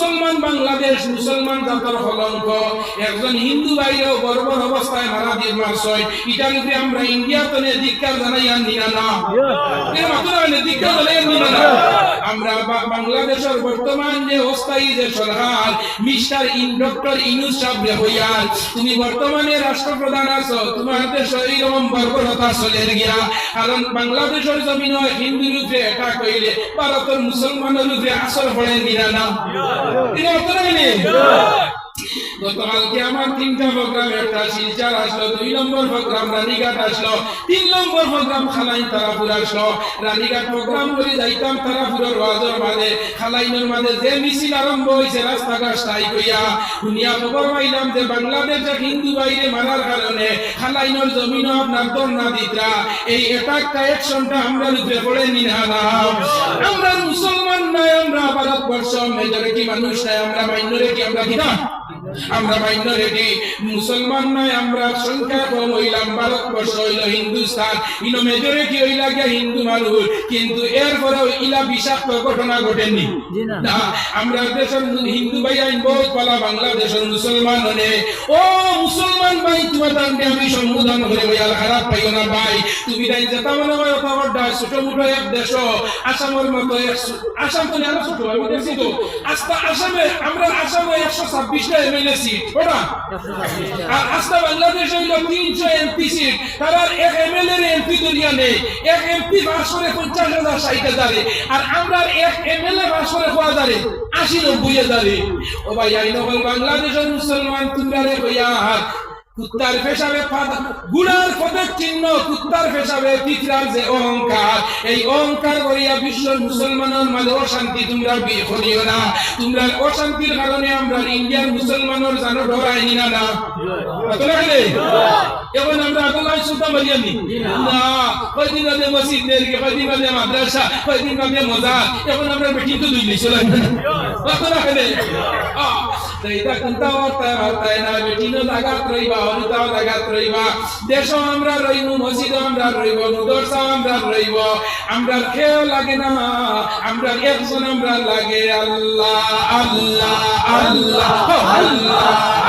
মুসলমান বাংলাদেশ, মুসলমান জাতর কলঙ্ক একজন হিন্দু বাইরেও বর্বর অবস্থায় মারা দিয়ে মারছয়। ইটার উপরে আমরা ইন্ডিয়া তো ধিক্কার জানাই আনি না। না ধিক্কার জানাই আনি না না। আমরা বাংলাদেশের বর্তমান যে অস্থায়ী যে সরকার মিস্টার ইন ডক্টর ইনুস সাহেব হইয়ার তুমি বর্তমানে রাষ্ট্রপ্রধান আছো, তোমার দেশ এইরকম বর্বরতা চলে গিয়া। কারণ বাংলাদেশের জমিন হিন্দুর উপরে এটা কইলে, ভারতের মুসলমানের উপরে আসর পড়ে দিনা না। তিনি অটোনমি গতকালকে আমার তিনটা প্রোগ্রাম, একটা শিলচার আসলো, দুই নম্বর প্রোগ্রাম রানীঘাট আসলো, তিন নম্বর প্রোগ্রাম খালাইন তারাপুর আসলো। রানীঘাট প্রোগ্রাম করে যাইতাম তারাপুরের মাঝে, খালাইনের মাঝে যে মিছিল আরম্ভ হয়েছে, রাস্তাঘাট দুনিয়া খবর পাইলাম যে বাংলাদেশে হিন্দু বাইরে কারণে খালাইনের জমিন আপনার এই একটা অ্যাকশনটা আমরা উপরে পড়ে আমরা মুসলমান নাই, আমরা ভারতবর্ষ মেজরিটি মানুষ নাই, আমরা মাইনরিটি আমরা কি না আমরা মাইনরিটি মুসলমান নয় আমরা সংখ্যা কম হইলাম ভারতবর্ষ হইল হিন্দুস্তান। ইনো মেজরিটি হইলা গিয়া হিন্দু মানুষ? কিন্তু এরপরেও ইলা বিষাক্ত ঘটনা ঘটেনি। না। আমরা দেশের হিন্দু ভাই আইন বহুত বলা বাংলাদেশের মুসলমান হলে ও মুসলমান ভাই তোমার দান্ডে আমি সম্বোধন করে বইয়াল খারাপ পাইও না ভাই। তুমি তাই যেটা মনে হয় অত বড় ছোট মুঠো এক দেশ। আসামের মতো আসাম তো আরও ছোট আস্তা আসামে আমরা আসামে একশো ছাব্বিশটা এমএলএ সিট ওটা। আর আস্তা বাংলাদেশ হইল তিনশো এমপি সিট। তার এক এমএলএ এমপি দুনিয়া নেই। এক এমপি পাস করে পঞ্চাশ হাজার ষাট হাজারে। আর আমরা এক এমএলএ পাস করে হওয়া হাজারে আশি নব্বই হাজারে। ও ভাই, আই নকল বাংলাদেশের মুসলমান, তোমরা কুত্তার পেশাবে গুড়ার পদের চিহ্ন, কুত্তার পেশাবে পিতরার যে অহংকার, এই অহংকার করিয়া বিশ্বের মুসলমানের মাঝে অশান্তি তোমরা বিয়ে করিও না। তোমরা অশান্তির কারণে আমরা ইন্ডিয়ার মুসলমানের জানো ডরাই না। না এখন আমরা আদলাই সুতা মারিয়ানি না। কয়দিন আগে মসজিদ নেরকে কয়দিন আগে মাদ্রাসা, কয়দিন আগে মজা এখন আমরা বেটি তো দুই নিছিল কত লাগলে এইটা কোনটা অর্থায় অর্থায় না বেটিনো লাগাত রইবা। অনুতাও লাগাত রইবা দেশ আমরা রইব মসজিদ আমরা রইব মুদরসা আমরা রইব আমরা খেয়েও লাগে না আমরা একজন আমরা লাগে আল্লাহ আল্লাহ আল্লাহ আল্লাহ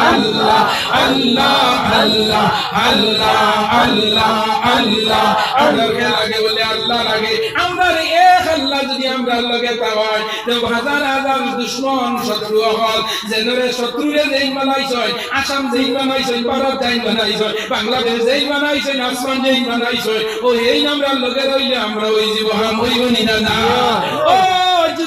আল্লাহ আল্লাহ আল্লাহ আল্লাহ আল্লাহ আল্লাহ আমরা লাগে বলে আল্লাহ লাগে আমরা আল্লাহ যদি আমরা লগে পাওয়াই তো হাজার হাজার দুশ্মন শত্রু হল যেনরে শত্রুরে যেই বানাইছয় আসাম যেই বানাইছয় ভারত যেই বানাইছয় বাংলাদেশ যেই বানাইছে আসমান যেই বানাইছয় ও এই আমরা লগে রইলে আমরা ওই জীবন হাম হইব না। ও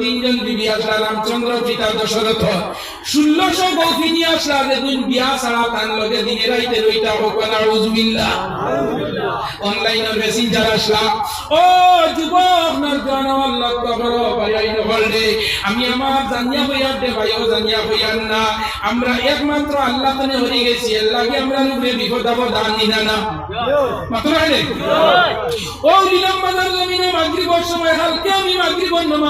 তিনজন বিবি আসলা রামচন্দ্র পিতা দশরথ। ষোলোশো গৌফিনী আসলা যেদিন বিয়া ছাড়া তার লগে দিনে রাইতে রইতা হোক না উজবিল্লা অনলাইনের মেসেঞ্জার আসলা ও যুবক নরজন লক্ষ্য করো ভাই হলদে। আমি আমার জানিয়া হইয়ার দে ভাইও জানিয়া হইয়ার না। আমরা একমাত্র আল্লাহ তনে হরি গেছি আল্লাহকে আমরা রূপে বিপদ আপদ দান দিনা না। মাত্র ও নিলাম বাজার জমিনে মাগরিবর সময় হালকে আমি মাগরিবর নামাজ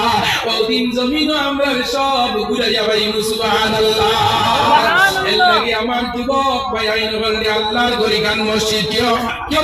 জমিন আমরা সব ঘুরাইয়া পাই সুবহানাল্লাহ। এর লাগে আমার যুবক ভাই আইন আল্লাহর গরিগান মসজিদ কেউ? কেউ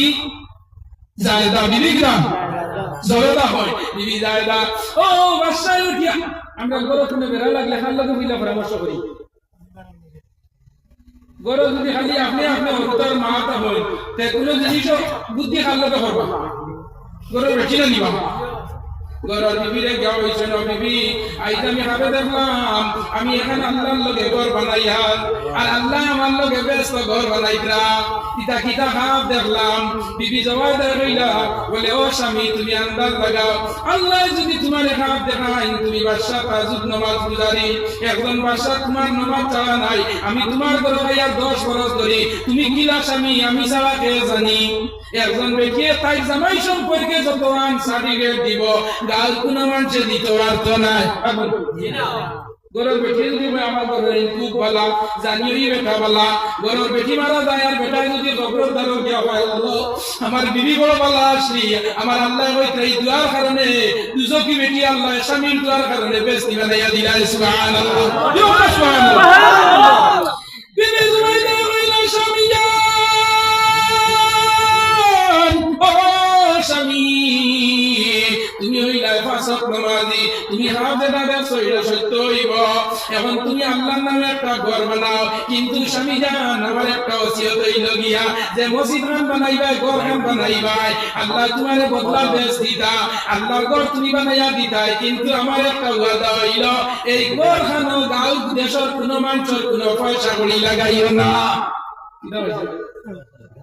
জায়দা বিবি গ্রাম জবেদা হয়, বিবি জায়দা। ও বাসায় উঠিয়া। আমরা গরো কোনে বেড়া লাগলে খাল লোক মিলা পরামর্শ করি। গরো যদি খালি আপনি আপনি অন্তর মাতা হয়। তে কোনো জিনিস বুদ্ধি খাল লোকে করবা। গরো বেশি নিবা। গরর আল্লাহ তুমি আন্দাজ যদি তোমার হাত দেখাই তুমি তাজুদ নামাজ গুজারি একজন বাদশাহ তোমার নামাজ চালা নাই, আমি তোমার ঘরে ভাইয়া দশ বরস ধরি। তুমি কিলা স্বামী, আমি ছাড়া কে জানি? একজন ব্যক্তি তাই জামাই সম্পর্কে যত আন সার্টিফিকেট দিব গাল কোন মানুষে দিতে পারত না গরুর বেটি যদি আমার ঘরের খুব বলা জানিও বেটা বলা গরুর বেটি মারা যায় আর বেটা যদি খবর দারো গিয়া হয় হলো আমার বিবি বড় বলা শ্রী আমার আল্লাহ এই দুয়ার কারণে দুজকি বেটি আল্লাহ স্বামীর দুয়ার কারণে বেশ দিবা নাইয়া দিলা সুবহানাল্লাহ। সুবহানাল্লাহ। বিবি একটা ঘর বানাও কিন্তু আমার একটা এই দেশের কোনো কোনো পয়সা করি লাগাইও না।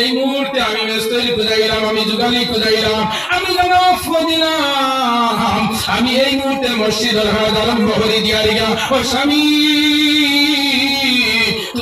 এই মুহূর্তে আমি মেস্তরি খুঁজাইলাম, আমি যুগালি খুঁজাইলাম, আমি যেন খুঁজিলাম। আমি এই মুহূর্তে মসজিদ আরম্ভ করে দিয়া ও স্বামী।